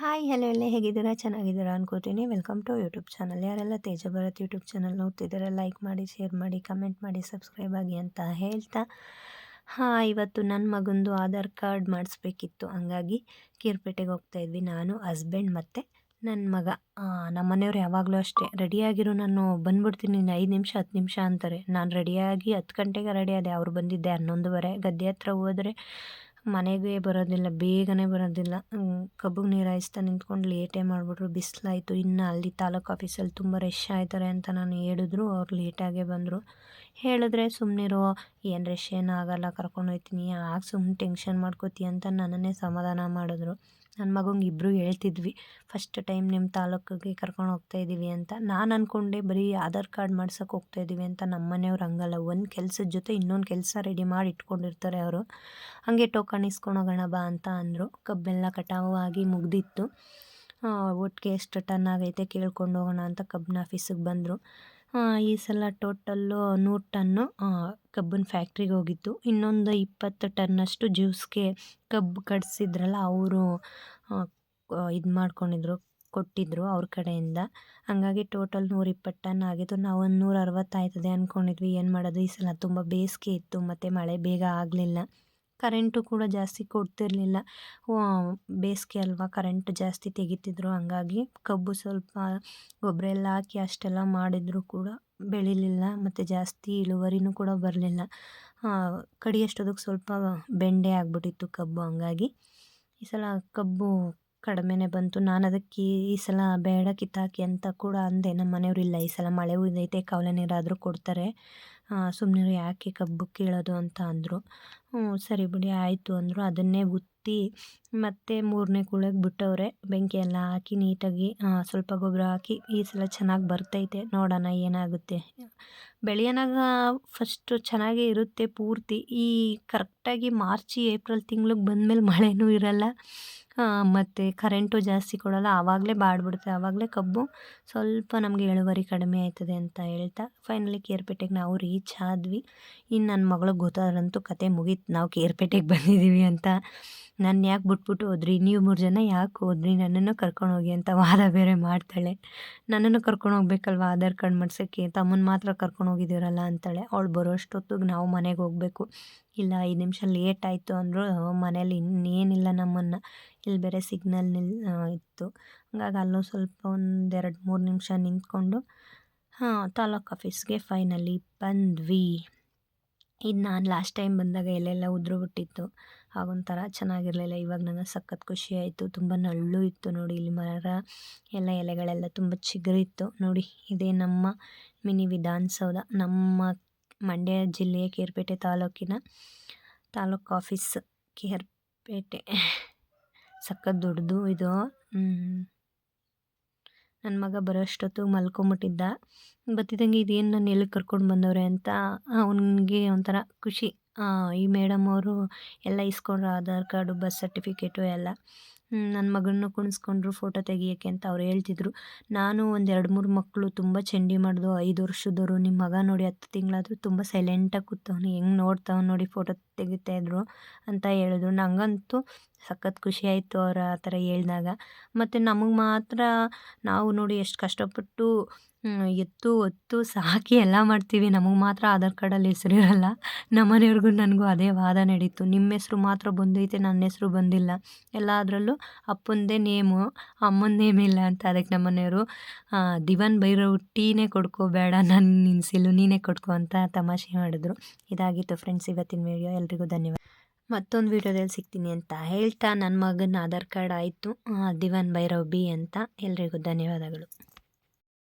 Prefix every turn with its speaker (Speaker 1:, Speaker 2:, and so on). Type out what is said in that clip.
Speaker 1: Hi, hello ಎಲ್ಲ ಹೇಗಿದ್ದೀರಾ? ಚೆನ್ನಾಗಿದ್ದೀರಾ ಅನ್ಕೋತೀನಿ. ವೆಲ್ಕಮ್ ಟು ಯೂಟ್ಯೂಬ್ ಚಾನಲ್ ಯಾರೆಲ್ಲ ತೇಜ ಭರತ್ ಯೂಟ್ಯೂಬ್ ಚಾನಲ್ ನೋಡ್ತಿದ್ದಾರೆ ಲೈಕ್ ಮಾಡಿ ಶೇರ್ ಮಾಡಿ ಕಮೆಂಟ್ ಮಾಡಿ ಸಬ್ಸ್ಕ್ರೈಬ್ ಆಗಿ ಅಂತ ಹೇಳ್ತಾ. ಹಾಂ, ಇವತ್ತು ನನ್ನ ಮಗಂದು ಆಧಾರ್ ಕಾರ್ಡ್ ಮಾಡಿಸ್ಬೇಕಿತ್ತು. ಹಂಗಾಗಿ ಕೀರ್ಪೇಟೆಗೆ ಹೋಗ್ತಾ ಇದ್ವಿ. ನಾನು ಹಸ್ಬೆಂಡ್ ಮತ್ತು ನನ್ನ ಮಗ. ನಮ್ಮ ಮನೆಯವ್ರು ಯಾವಾಗಲೂ ಅಷ್ಟೇ. ರೆಡಿಯಾಗಿರೋ ನಾನು ಬಂದ್ಬಿಡ್ತೀನಿ. ಇನ್ನು ಐದು ನಿಮಿಷ, ಹತ್ತು ನಿಮಿಷ ಅಂತಾರೆ. ನಾನು ರೆಡಿಯಾಗಿ ಹತ್ತು ಗಂಟೆಗೆ ರೆಡಿ ಅದೇ ಅವ್ರು ಬಂದಿದ್ದೆ ಹನ್ನೊಂದುವರೆ. ಗದ್ದೆ ಹತ್ರ ಹೋದರೆ ಮನೆಗೆ ಬರೋದಿಲ್ಲ, ಬೇಗನೆ ಬರೋದಿಲ್ಲ. ಕಬ್ಬಿಗೆ ನೀರು ಹಾಯಿಸ್ತಾ ನಿಂತ್ಕೊಂಡು ಲೇಟೇ ಮಾಡಿಬಿಟ್ರು. ಬಿಸಿಲಾಯಿತು. ಇನ್ನು ಅಲ್ಲಿ ತಾಲೂಕು ಆಫೀಸಲ್ಲಿ ತುಂಬ ರಶ್ ಆಯ್ತಾರೆ ಅಂತ ನಾನು ಹೇಳಿದ್ರು. ಅವ್ರು ಲೇಟಾಗೇ ಬಂದರು. ಹೇಳಿದ್ರೆ ಸುಮ್ಮನಿರೋ ಏನು ರಶ್ ಏನೂ ಆಗೋಲ್ಲ. ಕರ್ಕೊಂಡು ಹೋಗ್ತೀನಿ. ಯಾಕೆ ಸುಮ್ಮನೆ ಟೆನ್ಷನ್ ಮಾಡ್ಕೋತೀಯ ಅಂತ ನನ್ನನ್ನೇ ಸಮಾಧಾನ ಮಾಡಿದ್ರು. ನನ್ನ ಮಗಂಗೆ ಇಬ್ಬರು ಹೇಳ್ತಿದ್ವಿ ಫಸ್ಟ್ ಟೈಮ್ ನಿಮ್ಮ ತಾಲೂಕಿಗೆ ಕರ್ಕೊಂಡು ಹೋಗ್ತಾ ಇದ್ದೀವಿ ಅಂತ. ನಾನು ಅಂದ್ಕೊಂಡೆ ಬರೀ ಆಧಾರ್ ಕಾರ್ಡ್ ಮಾಡ್ಸೋಕೆ ಹೋಗ್ತಾ ಇದ್ದೀವಿ ಅಂತ ನಮ್ಮ ಮನೆಯವ್ರು ಹಂಗಲ್ಲ. ಒಂದು ಕೆಲಸದ ಜೊತೆ ಇನ್ನೊಂದು ಕೆಲಸ ರೆಡಿ ಮಾಡಿ ಇಟ್ಕೊಂಡಿರ್ತಾರೆ ಅವರು. ಹಾಗೆ ಟೋಕನ್ ಇಸ್ಕೊಂಡು ಹೋಗೋಣ ಬಾ ಅಂತ ಅಂದರು. ಕಬ್ಬೆಲ್ಲ ಕಟಾವು ಆಗಿ ಮುಗ್ದಿತ್ತು. ಒಟ್ಟಿಗೆ ಎಷ್ಟು ಟನ್ ಆಗೈತೆ ಕೇಳ್ಕೊಂಡು ಹೋಗೋಣ ಅಂತ ಕಬ್ಬಿನ ಆಫೀಸಿಗೆ ಬಂದರು. ಈ ಸಲ ಟೋಟಲ್ಲು ನೂರು ಟನ್ನು ಕಬ್ಬಿನ ಫ್ಯಾಕ್ಟ್ರಿಗೆ ಹೋಗಿತ್ತು ಇನ್ನೊಂದು ಇಪ್ಪತ್ತು ಟನ್ನಷ್ಟು ಜ್ಯೂಸ್ಗೆ ಕಬ್ಬು ಕಟ್ಸಿದ್ರಲ್ಲ, ಅವರು ಇದು ಮಾಡ್ಕೊಂಡಿದ್ರು, ಕೊಟ್ಟಿದ್ರು ಅವ್ರ ಕಡೆಯಿಂದ. ಹಾಗಾಗಿ ಟೋಟಲ್ ನೂರಿಪ್ಪತ್ತು ಟನ್ ಆಗಿತ್ತು ನಾವು ಒಂದು ನೂರ ಅರವತ್ತು ಆಯ್ತದೆ ಅಂದ್ಕೊಂಡಿದ್ವಿ ಏನು ಮಾಡೋದು? ಈ ಸಲ ತುಂಬ ಬೇಸಿಗೆ ಇತ್ತು, ಮತ್ತು ಮಳೆ ಬೇಗ ಆಗಲಿಲ್ಲ. ಕರೆಂಟು ಕೂಡ ಜಾಸ್ತಿ ಕೊಡ್ತಿರಲಿಲ್ಲ. ಬೇಸಿಗೆ ಅಲ್ವಾ ಕರೆಂಟ್ ಜಾಸ್ತಿ ತೆಗಿತಿದ್ರು, ಹಂಗಾಗಿ ಕಬ್ಬು ಸ್ವಲ್ಪ ಗೊಬ್ಬರ ಎಲ್ಲ ಹಾಕಿ ಅಷ್ಟೆಲ್ಲ ಮಾಡಿದರೂ ಕೂಡ ಬೆಳಿಲಿಲ್ಲ, ಮತ್ತು ಜಾಸ್ತಿ ಇಳುವರಿನೂ ಕೂಡ ಬರಲಿಲ್ಲ. ಕಡಿಯಷ್ಟೊದಕ್ಕೆ ಸ್ವಲ್ಪ ಬೆಂಡೆ ಆಗಿಬಿಟ್ಟಿತ್ತು ಕಬ್ಬು, ಹಂಗಾಗಿ ಈ ಸಲ ಕಬ್ಬು ಕಡಿಮೆನೇ ಬಂತು. ನಾನು ಅದಕ್ಕೆ ಈ ಸಲ ಬೇಡ ಕಿತ್ತಾಕಿ ಅಂತ ಕೂಡ ಅಂದೆ. ನಮ್ಮ ಮನೆಯವರಿಲ್ಲ ಈ ಸಲ ಮಳೆ ಉಯ್ದೈತೆ ಕಾವಲೆ ನೀರಾದರೂ ಕೊಡ್ತಾರೆ. ಸುಮ್ಮನೆ ಯಾಕೆ ಕಬ್ಬು ಕೀಳೋದು ಅಂತ ಅಂದರು. ಸರಿ ಬಿಡಿ, ಆಯಿತು ಅಂದರು. ಅದನ್ನೇ ಉತ್ತಿ ಮತ್ತು ಮೂರನೇ ಕುಳೆಗೆ ಬಿಟ್ಟವ್ರೆ, ಬೆಂಕಿ ಎಲ್ಲ ಹಾಕಿ ನೀಟಾಗಿ ಸ್ವಲ್ಪ ಗೊಬ್ಬರ ಹಾಕಿ, ಈ ಸಲ ಚೆನ್ನಾಗಿ ಬರ್ತೈತೆ. ನೋಡೋಣ ಏನಾಗುತ್ತೆ. ಬೆಳೆಯೋನಾಗ ಫಸ್ಟು ಚೆನ್ನಾಗೇ ಇರುತ್ತೆ ಪೂರ್ತಿ. ಈ ಕರೆಕ್ಟಾಗಿ ಮಾರ್ಚ್ ಏಪ್ರಿಲ್ ತಿಂಗ್ಳಿಗೆ ಬಂದಮೇಲೆ ಮಳೆನೂ ಇರಲ್ಲ. ಮತ್ತು ಕರೆಂಟು ಜಾಸ್ತಿ ಕೊಡೋಲ್ಲ, ಆವಾಗಲೇ ಬಾಡ್ಬಿಡುತ್ತೆ, ಆವಾಗಲೇ ಕಬ್ಬು. ಸ್ವಲ್ಪ ನಮಗೆ ಇಳುವರಿ ಕಡಿಮೆ ಆಯ್ತದೆ ಅಂತ ಹೇಳ್ತಾ ಫೈನಲಿ ಕೇರ್ಪೇಟೆಗೆ ನಾವು ರೀಚ್ ಆದ್ವಿ. ಇನ್ನು ನನ್ನ ಮಗಳಿಗೆ ಗೊತ್ತಾದ್ರಂತೂ ಕತೆ ಮುಗೀತು, ನಾವು ಕೇರ್ಪೇಟೆಗೆ ಬಂದಿದ್ದೀವಿ ಅಂತ. ನನ್ನ ಯಾಕೆ ಬಿಟ್ಬಿಟ್ಟು ಹೋದ್ರಿ? ನೀವು ಮೂರು ಜನ ಯಾಕೆ ಹೋದ್ರಿ? ನನ್ನನ್ನು ಕರ್ಕೊಂಡು ಹೋಗಿ ಅಂತ ವಾದ ಬೇರೆ ಮಾಡ್ತಾಳೆ. ನನ್ನನ್ನು ಕರ್ಕೊಂಡು ಹೋಗ್ಬೇಕಲ್ವ? ಆಧಾರ್ ಕಾರ್ಡ್ ಮಾಡ್ಸೋಕ್ಕೆ? ತಮ್ಮನ್ನು ಮಾತ್ರ ಕರ್ಕೊಂಡು ಹೋಗಿದ್ದೀರಲ್ಲ ಅಂತಾಳೆ. ಅವಳು ಬರೋಷ್ಟೊತ್ತಿಗೆ ನಾವು ಮನೆಗೆ ಹೋಗಬೇಕು. ಇಲ್ಲ, ಐದು ನಿಮಿಷ ಲೇಟ್ ಆಯಿತು ಅಂದರು ಮನೇಲಿ ಇನ್ನೇನಿಲ್ಲ ನಮ್ಮನ್ನು. ಇಲ್ಲಿ ಬೇರೆ ಸಿಗ್ನಲ್ ನಿಲ್ ಇತ್ತು. ಹಂಗಾಗಿ ಅಲ್ಲೂ ಸ್ವಲ್ಪ ಒಂದೆರಡು ಮೂರು ನಿಮಿಷ ನಿಂತ್ಕೊಂಡು, ಹಾಂ, ತಾಲೂಕು ಆಫೀಸ್ಗೆ ಫೈನಲಿ ಬಂದ್ವಿ. ಇದು ನಾನು ಲಾಸ್ಟ್ ಟೈಮ್ ಬಂದಾಗ ಎಲ್ಲೆಲ್ಲ ಉದುರು ಬಿಟ್ಟಿತ್ತು ಆಗೊಂಥರ ಚೆನ್ನಾಗಿರಲಿಲ್ಲ. ಇವಾಗ ನನಗೆ ಸಖತ್ ಖುಷಿ ಆಯಿತು. ತುಂಬ ನಳ್ಳು ಇತ್ತು ನೋಡಿ ಇಲ್ಲಿ ಮರ, ಎಲ್ಲ ಎಲೆಗಳೆಲ್ಲ ತುಂಬ ಚಿಗುರಿತ್ತು ನೋಡಿ, ಇದೇ ನಮ್ಮ ಮಿನಿ ವಿಧಾನಸೌಧ, ನಮ್ಮ ಮಂಡ್ಯ ಜಿಲ್ಲೆಯ ಕೇರ್ಪೇಟೆ ತಾಲೂಕಿನ ತಾಲೂಕು ಆಫೀಸ್ ಕೇರ್ಪೇಟೆ. ಸಖತ್ ದೊಡ್ಡದು ಇದು. ನನ್ನ ಮಗ ಬರೋ ಅಷ್ಟೊತ್ತಿಗೆ ಮಲ್ಕೊಂಬಿಟ್ಟಿದ್ದ. ಬತ್ತಿದಂಗೆ ಇದೇನು ನಾನು ಎಲ್ಲಿ ಕರ್ಕೊಂಡು ಬಂದವ್ರೆ ಅಂತ ಅವನಿಗೆ ಒಂಥರ ಖುಷಿ. ಈ ಮೇಡಮ್ ಅವರು ಎಲ್ಲ ಇಸ್ಕೊಂಡ್ರು ಆಧಾರ್ ಕಾರ್ಡು, ಬಸ್ ಸರ್ಟಿಫಿಕೇಟು ಎಲ್ಲ. ನನ್ನ ಮಗನನ್ನು ಕುಣಿಸ್ಕೊಂಡ್ರು ಫೋಟೋ ತೆಗಿಯೋಕ್ಕೆ ಅಂತ ಅವ್ರು ಹೇಳ್ತಿದ್ರು. ನಾನು ಒಂದು ಎರಡು ಮೂರು ಮಕ್ಕಳು ತುಂಬ ಚಂಡಿ ಮಾಡಿದ್ರು ಐದು ವರ್ಷದವರು. ನಿಮ್ಮ ಮಗ ನೋಡಿ ಹತ್ತು ತಿಂಗಳಾದರೂ ತುಂಬ ಸೈಲೆಂಟಾಗಿ ಕೂತವನು. ಹೆಂಗೆ ನೋಡ್ತಾವ ನೋಡಿ ಫೋಟೋ ತೆಗಿತಾಯಿದ್ರು ಅಂತ ಹೇಳಿದ್ರು. ನನಗಂತೂ ಸಖತ್ ಖುಷಿ ಆಯಿತು ಅವರ ಆ ಥರ ಹೇಳಿದಾಗ. ಮತ್ತು ನಮಗೆ ಮಾತ್ರ ನಾವು ನೋಡಿ ಎಷ್ಟು ಕಷ್ಟಪಟ್ಟು ಎತ್ತು, ಒತ್ತು, ಸಾಕಿ ಎಲ್ಲ ಮಾಡ್ತೀವಿ. ನಮಗೆ ಮಾತ್ರ ಆಧಾರ್ ಕಾರ್ಡಲ್ಲಿ ಹೆಸರಿರಲ್ಲ ನಮ್ಮ ಮನೆಯವ್ರಿಗೂ ನನಗೂ ಅದೇ ವಾದ ನಡೀತು. ನಿಮ್ಮ ಹೆಸ್ರು ಮಾತ್ರ ಬಂದೈತೆ, ನನ್ನ ಹೆಸರು ಬಂದಿಲ್ಲ. ಎಲ್ಲದರಲ್ಲೂ ಅಪ್ಪಂದೇ ನೇಮು, ಅಮ್ಮನ ನೇಮ್ ಇಲ್ಲ ಅಂತ ಅದಕ್ಕೆ ನಮ್ಮ ಮನೆಯವರು ದಿವಾನ್ ಬೈರೋ ಟೀನೇ ಕೊಡ್ಕೋಬೇಡ ನನ್ನ ನಿನ್ಸಿಲು ನೀನೇ ಕೊಡ್ಕೊ ಅಂತ ತಮಾಷೆ ಮಾಡಿದ್ರು. ಇದಾಗಿತ್ತು ಫ್ರೆಂಡ್ಸ್ ಇವತ್ತಿನ ವೀಡಿಯೋ ಎಲ್ರಿಗೂ ಧನ್ಯವಾದ. ಮತ್ತೊಂದು ವೀಡಿಯೋದಲ್ಲಿ ಸಿಗ್ತೀನಿ ಅಂತ ಹೇಳ್ತಾ. ನನ್ನ ಮಗನ ಆಧಾರ್ ಕಾರ್ಡ್ ಆಯಿತು. ದಿವಾನ್ ಭೈರವ್ ಬಿ ಅಂತ. ಎಲ್ರಿಗೂ ಧನ್ಯವಾದಗಳು.